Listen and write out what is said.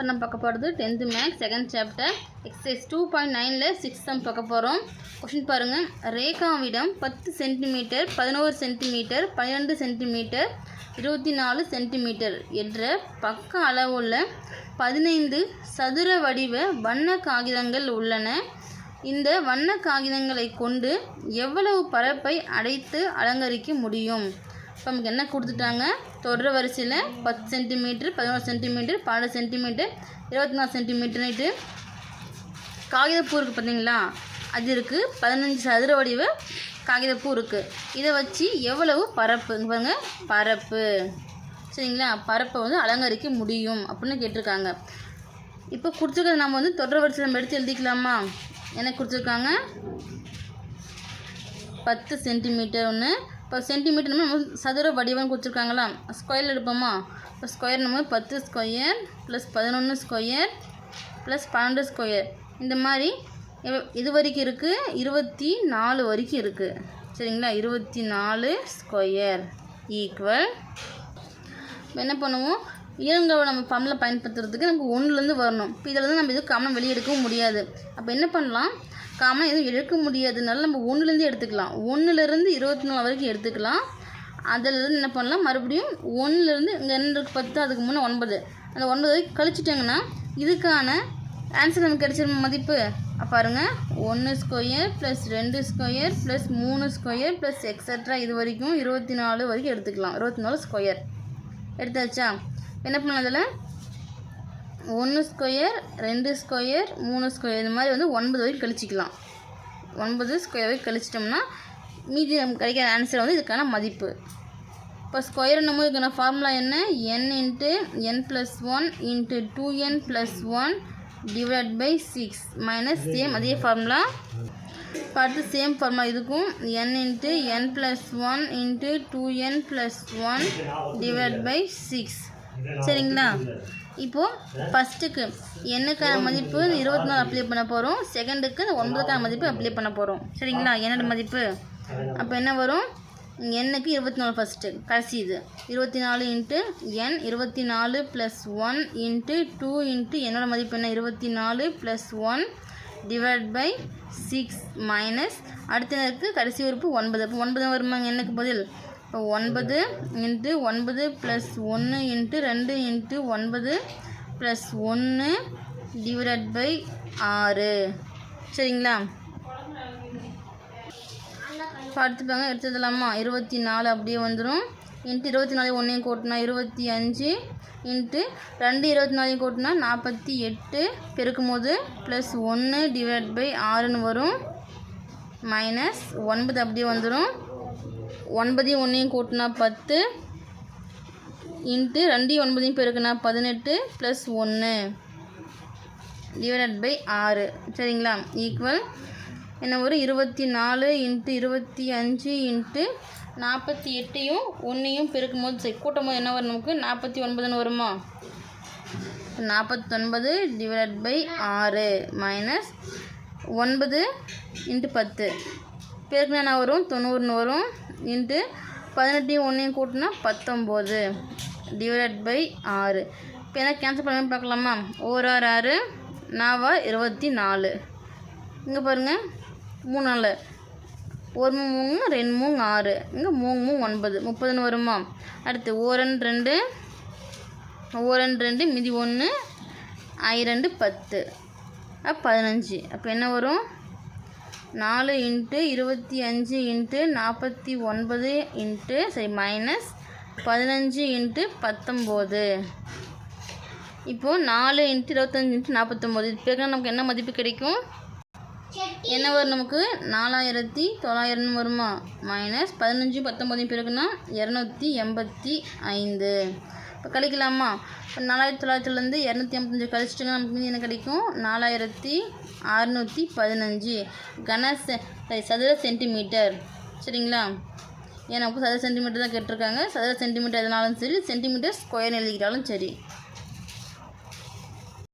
இப்போ நம்ம பார்க்க போகிறது tenth maths second chapter exercise two point நைனில் சிக்ஸ் சம் பார்க்க போகிறோம் கொஷின் பாருங்கள் ரேகாவிடம் பத்து சென்டிமீட்டர் பதினோரு சென்டிமீட்டர் பன்னிரெண்டு சென்டிமீட்டர் இருபத்தி நாலு சென்டிமீட்டர் என்ற பக்க அளவுள்ள பதினைந்து சதுர வடிவ வண்ண காகிதங்கள் உள்ளன. இந்த வண்ண காகிதங்களை கொண்டு எவ்வளவு பரப்பை அடைத்து அலங்கரிக்க முடியும்? இப்போ நமக்கு என்ன கொடுத்துட்டாங்க? தொடர வரிசையில் பத்து சென்டிமீட்டர் பதினோரு சென்டிமீட்டர் பன்னெண்டு சென்டிமீட்டர் இருபத்தி நாலு சென்டிமீட்டர்னுட்டு காகிதப்பூ இருக்குது பார்த்தீங்களா அது இருக்குது பதினஞ்சு சதுர வடிவ காகிதப்பூ இருக்குது இதை வச்சு எவ்வளவு பரப்பு? பாருங்க. பரப்பு. சரிங்களா? பரப்பை வந்து அலங்கரிக்க முடியும் அப்படின்னு கேட்டிருக்காங்க. இப்போ கொடுத்துருக்கறது நம்ம வந்து தொடர் வரிசையில் நம்ம எடுத்து எழுதிக்கலாமா? என்ன கொடுத்துருக்காங்க? பத்து சென்டிமீட்டர் ஒன்று இப்போ சென்டிமீட்டர் நம்ம சதுர வடிவம் கொடுத்துருக்காங்களா? ஸ்கொயர் எடுப்போமா? இப்போ ஸ்கொயர் நம்ம பத்து ஸ்கொயர் ப்ளஸ் பதினொன்று ஸ்கொயர் ப்ளஸ் பன்னெண்டு ஸ்கொயர் இந்த மாதிரி இது வரைக்கும் இருக்குது இருபத்தி நாலு வரைக்கும் இருக்குது சரிங்களா? இருபத்தி நாலு ஸ்கொயர் ஈக்குவல் இப்போ என்ன பண்ணுவோம்? இயங்கவை நம்ம பம்மில் பயன்படுத்துறதுக்கு நமக்கு ஒன்றுலேருந்து வரணும். இப்போ இதில் நம்ம எதுவும் காமன் வெளியே எடுக்கவும் முடியாது. அப்போ என்ன பண்ணலாம்? காமனாக எதுவும் எடுக்க முடியாதுனால நம்ம ஒன்றுலேருந்து எடுத்துக்கலாம். ஒன்றுலேருந்து இருபத்தி நாலு வரைக்கும் எடுத்துக்கலாம். அதிலிருந்து என்ன பண்ணலாம்? மறுபடியும் ஒன்றுலேருந்து இங்கே ரெண்டு பத்து அதுக்கு முன்னே ஒன்பது. அந்த ஒன்பது வரைக்கும் கழிச்சிட்டாங்கன்னா இதுக்கான ஆன்சர் நமக்கு கிடைச்சிருந்த மதிப்பு? பாருங்கள் பாருங்க. ஒன்று ஸ்கொயர் ப்ளஸ் ரெண்டு ஸ்கொயர் ப்ளஸ் மூணு ஸ்கொயர் ப்ளஸ் எக்ஸட்ரா இது வரைக்கும் இருபத்தி நாலு வரைக்கும் எடுத்துக்கலாம். இருபத்தி நாலு ஸ்கொயர் எடுத்தாச்சா? என்ன பண்ணலாம் அதில் ஒன்று ஸ்கொயர் ரெண்டு ஸ்கொயர் மூணு ஸ்கொயர். இந்த மாதிரி வந்து ஒன்பது வரைக்கும் கழிச்சிக்கலாம். ஒன்பது ஸ்கொயர் வரைக்கும் கழிச்சிட்டோம்னா மீதி நமக்கு கிடைக்கிற ஆன்சர் வந்து இதுக்கான மதிப்பு. இப்போ ஸ்கொயர் நம்ம இதுக்கான ஃபார்முலா என்ன? N into n plus one into two n plus one divide by six minus same அதே ஃபார்முலா பார்த்து சேம் ஃபார்முலா இதுக்கும் n into n plus one into two n plus one divide by six சரிங்களா? இப்போது ஃபஸ்ட்டுக்கு எண்ணுக்கான மதிப்பு? இருபத்தி நாலு apply பண்ண போகிறோம் செகண்டுக்கு ஒன்பதுக்கான மதிப்பு அப்ளை பண்ண போகிறோம் சரிங்களா? என்னோட மதிப்பு? அப்போ என்ன வரும்? எண்ணுக்கு இருபத்தி நாலு ஃபஸ்ட்டு கடைசி இது. இருபத்தி நாலு இன்ட்டு என் இருபத்தி நாலு plus one into two into என்னோட மதிப்பு என்ன? இருபத்தி நாலு plus one divide by six minus அடுத்த இருக்குது கடைசி உறுப்பு ஒன்பது. அப்போ ஒன்பது வருமாங்க? எனக்கு பதில்? ஒன்பது இன்ட்டு ஒன்பது ப்ளஸ் ஒன்று இன்ட்டு ரெண்டு இன்ட்டு ஒன்பது ப்ளஸ் ஒன்று டிவைட் பை ஆறு. சரிங்களா? பார்த்துப்பாங்க எடுத்துடலாமா இருபத்தி நாலு அப்படியே வந்துடும் இன்ட்டு இருபத்தி நாலு ஒன்றையும் கூட்டினா இருபத்தி அஞ்சு இன்ட்டு ரெண்டு இருபத்தி நாலையும் கூட்டினா நாற்பத்தி எட்டு. பெருக்கும் போது ப்ளஸ் ஒன்று டிவைட் பை ஆறுன்னு வரும். மைனஸ் ஒன்பது அப்படியே வந்துடும் ஒன்பதையும் ஒன்றையும் கூட்டினா பத்து. இன்ட்டு ரெண்டையும் ஒன்பதையும் பெருக்குனா பதினெட்டு ப்ளஸ் ஒன்று டிவைடட் பை ஆறு. சரிங்களா? ஈக்குவல் என்ன ஒரு? இருபத்தி நாலு இன்ட்டு இருபத்தி அஞ்சு இன்ட்டு நாற்பத்தி எட்டையும் ஒன்றையும் பெருக்கும் போது சரி கூட்டும் போது என்ன வரும் நமக்கு? நாற்பத்தி ஒன்பதுன்னு வருமா? நாற்பத்தொன்பது டிவைட் பை ஆறு மைனஸ் ஒன்பது இன்ட்டு பத்து. பெருக்கினா என்ன வரும் தொண்ணூறுன்னு வரும் இன்ட்டு பதினெட்டையும் ஒன்றையும் கூட்டினா பத்தொம்போது. டிவைட் பை ஆறு. இப்போ என்ன கேன்சல் பண்ணி பார்க்கலாமா? ஓர் ஆறு ஆறு நாவா இருபத்தி நாலு இங்கே பாருங்கள் மூணு நாலு ஒரு மூணு ரெண்டு மூணு ஆறு. இங்கே மூணு மூணு ஒன்பது. முப்பதுன்னு வருமா? அடுத்து ஓரன் ரெண்டு ஓரன் ரெண்டு மிதி ஒன்று ஐ ரெண்டு பத்து. பதினஞ்சு. அப்போ என்ன வரும்? நாலு இன்ட்டு இருபத்தி அஞ்சு இன்ட்டு நாற்பத்தி ஒன்பது இன்ட்டு சரி மைனஸ் பதினஞ்சு இன்ட்டு பத்தொம்போது. இப்போது நாலு இன்ட்டு இருபத்தஞ்சு இன்ட்டு நாற்பத்தொம்போது. இது பேருக்கு நமக்கு என்ன மதிப்பு கிடைக்கும்? என்ன வரும் நமக்கு? நாலாயிரத்தி தொள்ளாயிரம்னு வருமா? மைனஸ் பதினஞ்சு பத்தொம்போதையும் பிறகுனா இரநூத்தி எண்பத்தி ஐந்து. இப்போ கழிக்கலாமா? இப்போ நாலாயிரத்தி தொள்ளாயிரத்துலேருந்து இரநூத்தி ஐம்பத்தஞ்சு கழிச்சிட்டுங்க நமக்கு மீதி என்ன கிடைக்கும்? நாலாயிரத்தி அறுநூற்றி பதினஞ்சு. கன செ சதுர சென்டிமீட்டர். சரிங்களா? ஏன் நமக்கு சதுர சென்டிமீட்டர் தான் கேட்டிருக்காங்க. சதுர சென்டிமீட்டர் எதுனாலும் சரி சென்டிமீட்டர் ஸ்கொயர் எழுதிக்கிட்டாலும் சரி.